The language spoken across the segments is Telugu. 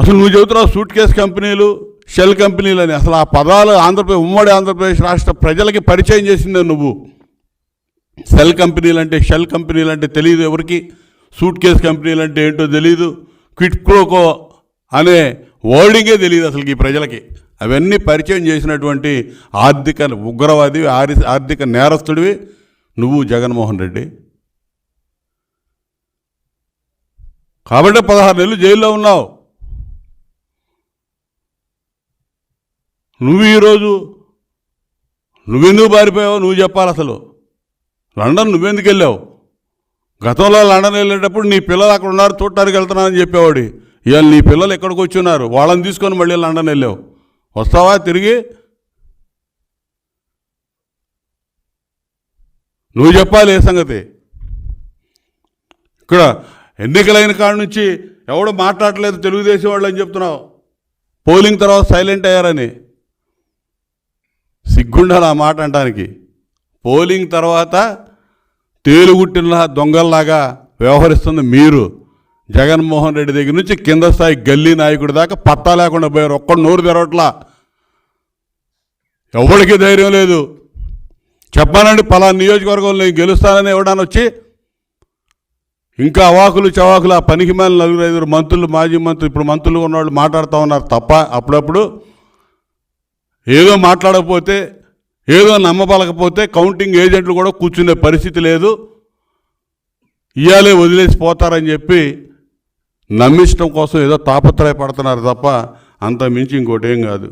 అసలు నువ్వు చెబుతున్నావు సూట్ కేస్ కంపెనీలు షెల్ కంపెనీలు అని అసలు ఆ పదాలు ఆంధ్రప్రదేశ్ ఉమ్మడి ఆంధ్రప్రదేశ్ రాష్ట్ర ప్రజలకి పరిచయం చేసిందే నువ్వు. సెల్ కంపెనీలు అంటే షెల్ కంపెనీలు అంటే తెలియదు ఎవరికి. సూట్ కేస్ కంపెనీలు అంటే ఏంటో తెలియదు క్విట్ ప్రోకో అనే వర్డింగే తెలియదు అసలు ఈ ప్రజలకి. అవన్నీ పరిచయం చేసినటువంటి ఆర్థిక ఉగ్రవాది ఆరి ఆర్థిక నేరస్తుడివి నువ్వు జగన్మోహన్ రెడ్డి. కాబట్టి పదహారు నెలలు జైల్లో ఉన్నావు. నువ్వు ఈరోజు నువ్వెందుకు పారిపోయావు నువ్వు చెప్పాలి అసలు. లండన్ నువ్వెందుకు వెళ్ళావు? గతంలో లండన్ వెళ్ళేటప్పుడు నీ పిల్లలు అక్కడ ఉన్నారు చూడటానికి వెళ్తున్నానని చెప్పేవాడి. ఇవాళ నీ పిల్లలు ఎక్కడికి వచ్చి ఉన్నారు వాళ్ళని తీసుకొని మళ్ళీ లండన్ వెళ్ళావు. వస్తావా తిరిగి? నువ్వు చెప్పాలి ఏ సంగతి? ఇక్కడ ఎన్నికలైన కాడ నుంచి ఎవడు మాట్లాడలేదు తెలుగుదేశం వాళ్ళు అని చెప్తున్నావు. పోలింగ్ తర్వాత సైలెంట్ అయ్యారని. సిగ్గుండాలి ఆ మాట అంటానికి. పోలింగ్ తర్వాత తేలుగుట్టిన దొంగల్లాగా వ్యవహరిస్తుంది మీరు. జగన్మోహన్ రెడ్డి దగ్గర నుంచి కింద స్థాయి గల్లీ నాయకుడి దాకా పత్తా లేకుండా పోయారు. ఒక్కడు నోరు తెరవట్లా. ఎవరికి ధైర్యం లేదు. చెప్పానండి పలానా నియోజకవర్గంలో నేను గెలుస్తానని ఇవ్వడానికి వచ్చి ఇంకా అవాకులు చవాకులు ఆ పనికి మేల నలుగురు ఐదుగురు మంత్రులు మాజీ మంత్రులు ఇప్పుడు మంత్రులు ఉన్నవాళ్ళు మాట్లాడుతూ ఉన్నారు తప్ప అప్పుడప్పుడు ఏదో మాట్లాడకపోతే ఏదో నమ్మబలకపోతే కౌంటింగ్ ఏజెంట్లు కూడా కూర్చునే పరిస్థితి లేదు. ఇయాలే వదిలేసి పోతారని చెప్పి నమ్మించడం కోసం ఏదో తాపత్రయపడుతున్నారు తప్ప అంత మించి ఇంకోటి ఏం కాదు.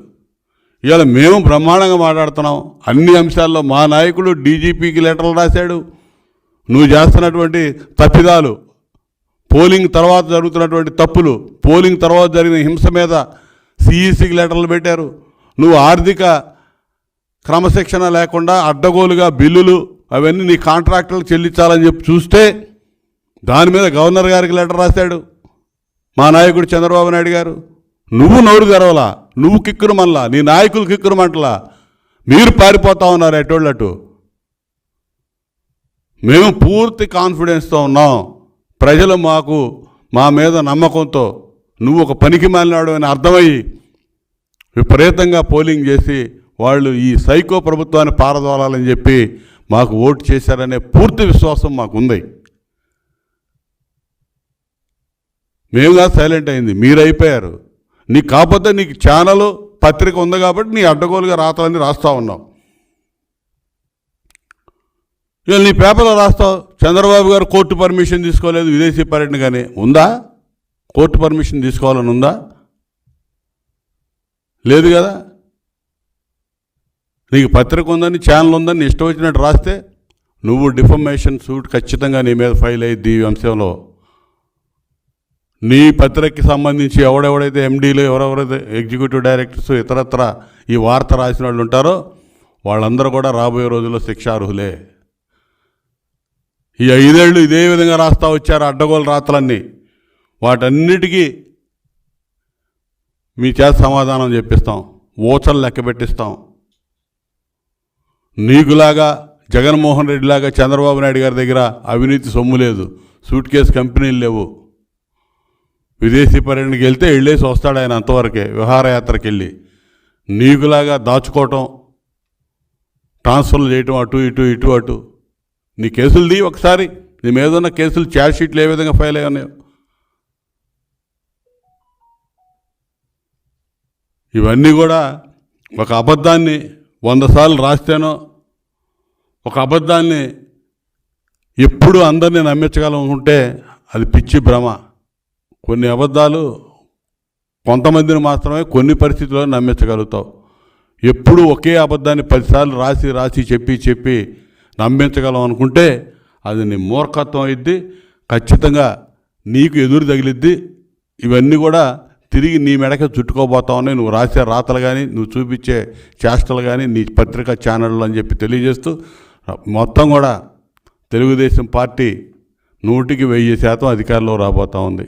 ఇవాళ మేము బ్రహ్మాండంగా మాట్లాడుతున్నాం. అన్ని అంశాల్లో మా నాయకుడు డీజీపీకి లెటర్లు రాశాడు. నువ్వు చేస్తున్నటువంటి తప్పిదాలు పోలింగ్ తర్వాత జరుగుతున్నటువంటి తప్పులు పోలింగ్ తర్వాత జరిగిన హింస మీద సిఈసికి లెటర్లు పెట్టారు. నువ్వు ఆర్థిక క్రమశిక్షణ లేకుండా అడ్డగోలుగా బిల్లులు అవన్నీ నీ కాంట్రాక్టర్లు చెల్లించాలని చెప్పి చూస్తే దాని మీద గవర్నర్ గారికి లెటర్ రాశాడు. మా నాయకుడు చంద్రబాబు నాయుడు గారు నువ్వు నోరు తెరవలా నువ్వు కిక్కురు మనలా నీ నాయకులు కిక్కురు మంటలా మీరు పారిపోతా ఉన్నారు ఎటోళ్ళటు మేము పూర్తి కాన్ఫిడెన్స్తో ఉన్నాం. ప్రజలు మాకు మా మీద నమ్మకంతో నువ్వు ఒక పనికి మాలినాడు అని అర్థమయ్యి విపరీతంగా పోలింగ్ చేసి వాళ్ళు ఈ సైకో ప్రభుత్వాన్ని పారదోలాలని చెప్పి మాకు ఓటు చేశారనే పూర్తి విశ్వాసం మాకుంది. మేముగా మేము కాదు సైలెంట్ అయింది. మీరు అయిపోయారు నీకు కాకపోతే నీకు ఛానల్ పత్రిక ఉంది కాబట్టి నీ అడ్డగోలుగా రాతలన్నీ రాస్తా ఉన్నావు ఇవాళ నీ పేపర్లో రాస్తావు చంద్రబాబు గారు కోర్టు పర్మిషన్ తీసుకోలేదు విదేశీ పర్యటన కానీ ఉందా? కోర్టు పర్మిషన్ తీసుకోవాలని ఉందా? లేదు కదా? నీకు పత్రిక ఉందని ఛానల్ ఉందని ఇష్టం వచ్చినట్టు రాస్తే నువ్వు డిఫర్మేషన్ సూట్ ఖచ్చితంగా నీ మీద ఫైల్ అయ్యిద్ది ఈ అంశంలో నీ పత్రికకి సంబంధించి ఎవడెవడైతే ఎండీలు ఎవరెవరైతే ఎగ్జిక్యూటివ్ డైరెక్టర్స్ ఇతరత్ర ఈ వార్త రాసిన వాళ్ళు ఉంటారో వాళ్ళందరూ కూడా రాబోయే రోజుల్లో శిక్షార్హులే. ఈ ఐదేళ్ళు ఇదే విధంగా రాస్తా వచ్చారు అడ్డగోలు రాతలన్నీ. వాటన్నిటికీ మీ చేత సమాధానం చెప్పిస్తాం. ఓచలు లెక్క పెట్టిస్తాం. నీకులాగా జగన్మోహన్ రెడ్డిలాగా చంద్రబాబు నాయుడు గారి దగ్గర అవినీతి సొమ్ము లేదు. సూట్ కేసు కంపెనీలు లేవు. విదేశీ పర్యటనకి వెళ్తే వెళ్ళేసి వస్తాడు ఆయన అంతవరకే విహారయాత్రకి వెళ్ళి. నీకులాగా దాచుకోవటం ట్రాన్స్ఫర్లు చేయటం అటు ఇటు ఇటు అటు. నీ కేసులు దీ ఒకసారి. నీ మీద ఉన్న కేసులు ఛార్జ్ షీట్లు ఏ విధంగా ఫైల్ అయ్యి ఇవన్నీ కూడా ఒక అబద్ధాన్ని వంద సార్లు రాస్తేనో ఒక అబద్ధాన్ని ఎప్పుడు అందరినీ నమ్మించగలం అనుకుంటే అది పిచ్చి భ్రమ. కొన్ని అబద్ధాలు కొంతమందిని మాత్రమే కొన్ని పరిస్థితుల్లో నమ్మించగలుగుతావు. ఎప్పుడు ఒకే అబద్ధాన్ని పదిసార్లు రాసి రాసి చెప్పి చెప్పి నమ్మించగలం అనుకుంటే అది నీ మూర్ఖత్వం అయిద్ది ఖచ్చితంగా నీకు ఎదురు తగిలిద్ది. ఇవన్నీ కూడా తిరిగి నీ మెడకే చుట్టుకోబోతావని నువ్వు రాసే రాతలు కానీ నువ్వు చూపించే చేష్టలు కానీ నీ పత్రికా ఛానళ్ళు అని చెప్పి తెలియజేస్తూ మొత్తం కూడా తెలుగుదేశం పార్టీ నూటికి వెయ్యి శాతం అధికారంలో రాబోతా ఉంది.